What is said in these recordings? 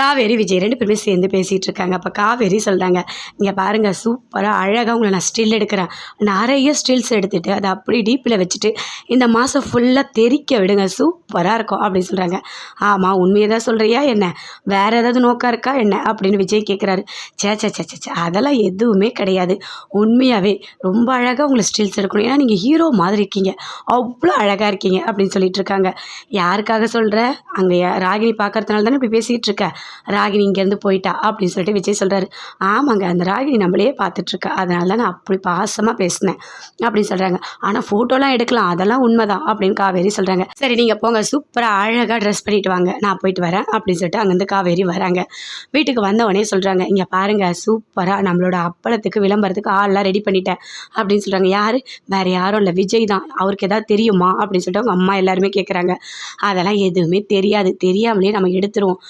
காவேரி விஜய் ரெண்டு பேருமே சேர்ந்து பேசிகிட்டு இருக்காங்க அப்போ காவேரி சொல்கிறாங்க இங்கே பாருங்கள் சூப்பராக அழகாக உங்களை நான் ஸ்டில் எடுக்கிறேன். நிறைய ஸ்டில்ஸ் எடுத்துகிட்டு அதை அப்படி டீப்பில் வச்சுட்டு இந்த மாதம் ஃபுல்லாக தெறிக்க விடுங்க சூப்பராக இருக்கும் அப்படின்னு சொல்கிறாங்க ஆமாம் உண்மையை தான் சொல்கிறியா என்ன? வேறு ஏதாவது நோக்கம் இருக்கா என்ன? அப்படின்னு விஜய் கேட்குறாரு சே சே சே சே, அதெல்லாம் எதுவுமே கிடையாது. உண்மையாகவே ரொம்ப அழகாக உங்களை ஸ்டில்ஸ் எடுக்கணும். ஏன்னா நீங்கள் ஹீரோ மாதிரி இருக்கீங்க. அவ்வளோ அழகாக இருக்கீங்க அப்படின்னு சொல்லிட்டு இருக்காங்க யாருக்காக சொல்கிற அங்கே ராகினி பார்க்கறதுனால தானே இப்படி பேசிகிட்டு இருக்க ராகினி இங்கேருந்து போயிட்டா அப்படின்னு சொல்லிட்டு விஜய் சொல்கிறாரு ஆமாங்க அந்த ராகினி நம்மளே பார்த்துட்ருக்கா. அதனால தான் நான் அப்படி பாசமாக பேசினேன் அப்படின்னு சொல்கிறாங்க ஆனால் ஃபோட்டோலாம் எடுக்கலாம். அதெல்லாம் உண்மைதான் அப்படின்னு காவேரி சொல்கிறாங்க சரி நீங்கள் போங்க. சூப்பராக அழகாக ட்ரெஸ் பண்ணிட்டு வாங்க. நான் போயிட்டு வரேன் அப்படின்னு சொல்லிட்டு அங்கேருந்து காவேரி வராங்க. வீட்டுக்கு வந்த உடனே சொல்கிறாங்க இங்கே பாருங்கள் சூப்பராக நம்மளோட அப்பளத்துக்கு விளம்பரத்துக்கு ஆள்லாம் ரெடி பண்ணிட்டேன். அப்படின்னு சொல்கிறாங்க யார்? வேறு யாரும் இல்லை. விஜய் தான். அவருக்கு எதாவது தெரியுமா? அப்படின்னு சொல்லிட்டு அவங்க அம்மா எல்லாருமே கேட்குறாங்க அதெல்லாம் எதுவுமே தெரியாது. தெரியாமலே நம்ம எடுத்துருவோம்.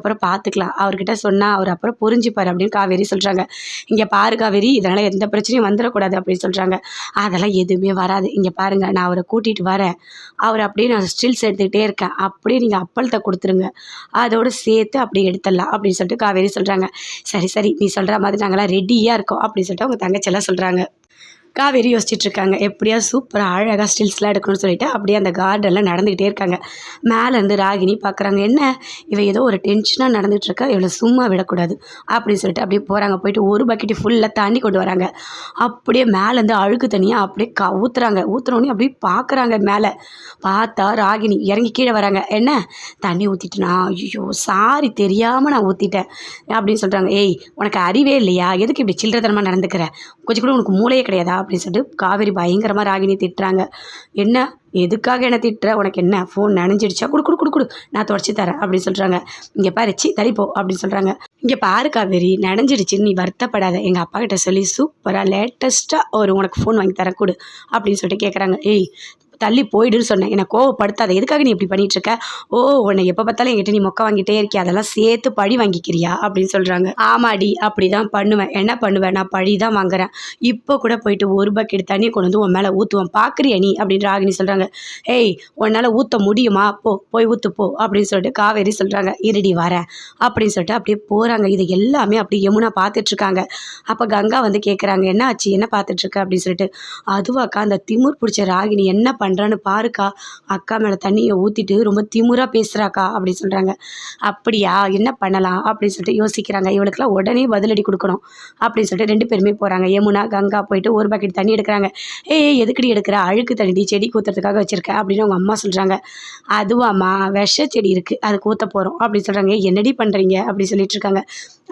அதுக்கப்புறம் பார்த்துக்கலாம் அவர்கிட்ட சொன்னால் அவர் அப்புறம் புரிஞ்சுப்பார் அப்படின்னு காவேரி சொல்கிறாங்க இங்கே பாரு காவேரி இதனால் எந்த பிரச்சனையும் வந்துடக்கூடாது அப்படின்னு சொல்கிறாங்க அதெல்லாம் எதுவுமே வராது. இங்கே பாருங்கள் நான் அவரை கூட்டிகிட்டு வரேன். அவர் அப்படியே நான் ஸ்டில்ஸ் எடுத்துக்கிட்டே இருக்கேன். அப்படியே நீங்கள் அப்பளத்தை கொடுத்துருங்க. அதோடு சேர்த்து அப்படியே எடுத்துடலாம் அப்படின்னு சொல்லிட்டு காவேரி சொல்கிறாங்க சரி சரி நீ சொல்கிற மாதிரி நாங்களாம் ரெடியாக இருக்கோம் அப்படின்னு சொல்லிட்டு அவங்க தங்கச்செல்லாம் சொல்கிறாங்க காவேரி யோசிச்சுட்டு இருக்காங்க எப்படியா சூப்பராக அழகாக ஸ்டில்ஸ்லாம் எடுக்கணும்னு சொல்லிட்டு அப்படியே அந்த கார்டனில் நடந்துக்கிட்டே இருக்காங்க. மேலேருந்து ராகினி பார்க்குறாங்க என்ன? இவ ஏதோ ஒரு டென்ஷனாக நடந்துகிட்டு இருக்கா இவளை சும்மா விடக்கூடாது அப்படின்னு சொல்லிட்டு அப்படியே போகிறாங்க போயிட்டு ஒரு பக்கெட்டு ஃபுல்லாக தண்ணி கொண்டு வராங்க. அப்படியே மேலேருந்து அழுக்கு தண்ணியாக அப்படியே க ஊற்றுறாங்க ஊற்றுனோடனே அப்படியே பார்க்குறாங்க மேலே. பார்த்தா ராகினி இறங்கி கீழே வராங்க. என்ன? தண்ணி ஊற்றிட்டுனா ஐயோ சாரி தெரியாமல் நான் ஊற்றிட்டேன் அப்படின்னு சொல்கிறாங்க ஏய் உனக்கு அறிவே இல்லையா? எதுக்கு இப்படி சில்லறத்தனமாக நடந்துக்கிற? கொஞ்சம் கூட உனக்கு மூளையே கிடையாதா? அப்படின்னு சொல்லிட்டு காவேரி பயங்கரமாக ராகினி திட்டுறாங்க. என்ன? எதுக்காக என்ன திட்டுற? உனக்கு என்ன? ஃபோன் நினைஞ்சிடுச்சா? கொடு கொடு கொடு கொடு. நான் தொடச்சி தரேன் அப்படின்னு சொல்கிறாங்க இங்கே பாரு சி தள்ளிப்போ அப்படின்னு சொல்கிறாங்க இங்கே பாரு காவேரி நனைஞ்சிடுச்சு. நீ வருத்தப்படாத. எங்கள் அப்பா கிட்ட சொல்லி சூப்பராக லேட்டஸ்ட்டாக ஒரு உனக்கு ஃபோன் வாங்கி தரேன் கொடு அப்படின்னு சொல்லிட்டு கேட்குறாங்க ஏய் தள்ளி போயிடுன்னு சொன்னேன். என்னை கோவப்படுத்தாத எதுக்காக நீ இப்படி பண்ணிட்டு இருக்க ஓ உன்னை எப்போ பார்த்தாலும் என்கிட்ட நீ மொக்க வாங்கிட்டே இருக்கியா? அதெல்லாம் சேர்த்து பழி வாங்கிக்கிறியா? அப்படின்னு சொல்கிறாங்க ஆமாடி அப்படி தான் பண்ணுவேன். என்ன பண்ணுவேன்? நான் பழி தான் வாங்குறேன். இப்போ கூட போயிட்டு ஒரு பக்கெட் தண்ணியை கொண்டு வந்து உன் மேலே ஊற்றுவேன் பார்க்குறியா நீ? அப்படின்னு ராகினி சொல்கிறாங்க ஏய் உன்னால் ஊற்ற முடியுமா? போ போய் ஊற்று போ அப்படின்னு சொல்லிட்டு காவேரி சொல்கிறாங்க இருடி வரேன் அப்படின்னு சொல்லிட்டு அப்படியே போகிறாங்க இது எல்லாமே அப்படியே யமுனா பார்த்துட்ருக்காங்க அப்போ கங்கா வந்து கேட்குறாங்க என்ன ஆச்சு? என்ன பார்த்துட்ருக்க அப்படின்னு சொல்லிட்டு அதுவாக்கா அந்த திமுர் பிடிச்ச ராகினி என்ன பண்ணுறான்னு பாருக்கா. அக்கா மேலே தண்ணியை ஊற்றிட்டு ரொம்ப திமுறாக பேசுகிறாக்கா அப்படின்னு சொல்கிறாங்க அப்படியா? என்ன பண்ணலாம்? அப்படின்னு சொல்லிட்டு யோசிக்கிறாங்க. இவளுக்கெல்லாம் உடனே பதிலடி கொடுக்கணும் அப்படின்னு சொல்லிட்டு ரெண்டு பேருமே போகிறாங்க யமுனா கங்கா போயிட்டு ஒரு பக்கெட் தண்ணி எடுக்கிறாங்க. ஏய் எதுக்குடி எடுக்கிற? அழுக்கு தண்ணி செடி ஊற்றுறதுக்காக வச்சுருக்க அப்படின்னு அவங்க அம்மா சொல்கிறாங்க அதுவாம்மா விஷ செடி இருக்குது அது கூத்த போகிறோம் அப்படின்னு சொல்கிறாங்க என்னடி பண்ணுறீங்க அப்படி சொல்லிட்டு இருக்காங்க.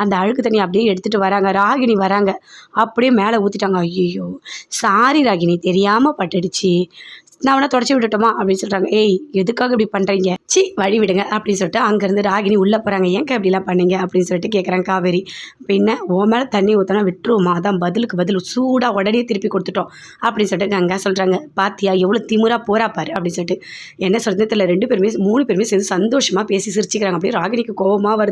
அந்த அழுக்கு தண்ணி அப்படியே எடுத்துகிட்டு வராங்க. ராகினி வராங்க. அப்படியே மேலே ஊற்றிட்டாங்க ஐயோ சாரி ராகினி தெரியாமல் பட்டுடுச்சு. நான் வேணா தொடச்சி விட்டுட்டோமா அப்படின்னு சொல்கிறாங்க ஏய் எதுக்காக இப்படி பண்ணுறீங்க சி வழி விடுங்க அப்படின்னு சொல்லிட்டு அங்கேருந்து ராகினி உள்ளே போகிறாங்க ஏங்க இப்படிலாம் பண்ணீங்க? அப்படின்னு சொல்லிட்டு கேட்குறாங்க காவேரி. பின்ன ஓ மேலே தண்ணி ஊற்றினா விட்டுருவோமா? அதான் பதிலுக்கு பதில். சூடாக உடனே திருப்பி கொடுத்துட்டோம் அப்படின்னு சொல்லிட்டு கங்கா சொல்கிறாங்க பாத்தியா எவ்வளோ திமுறா போகிறா பாரு அப்படின்னு சொல்லிட்டு. என்ன சொல்கிறது தெரியல. ரெண்டு பேருமே மூணு பேருமே சேர்ந்து சந்தோஷமாக பேசி சிரிச்சுக்கிறாங்க. அப்படியே ராகினிக்கு கோபமாக வருது.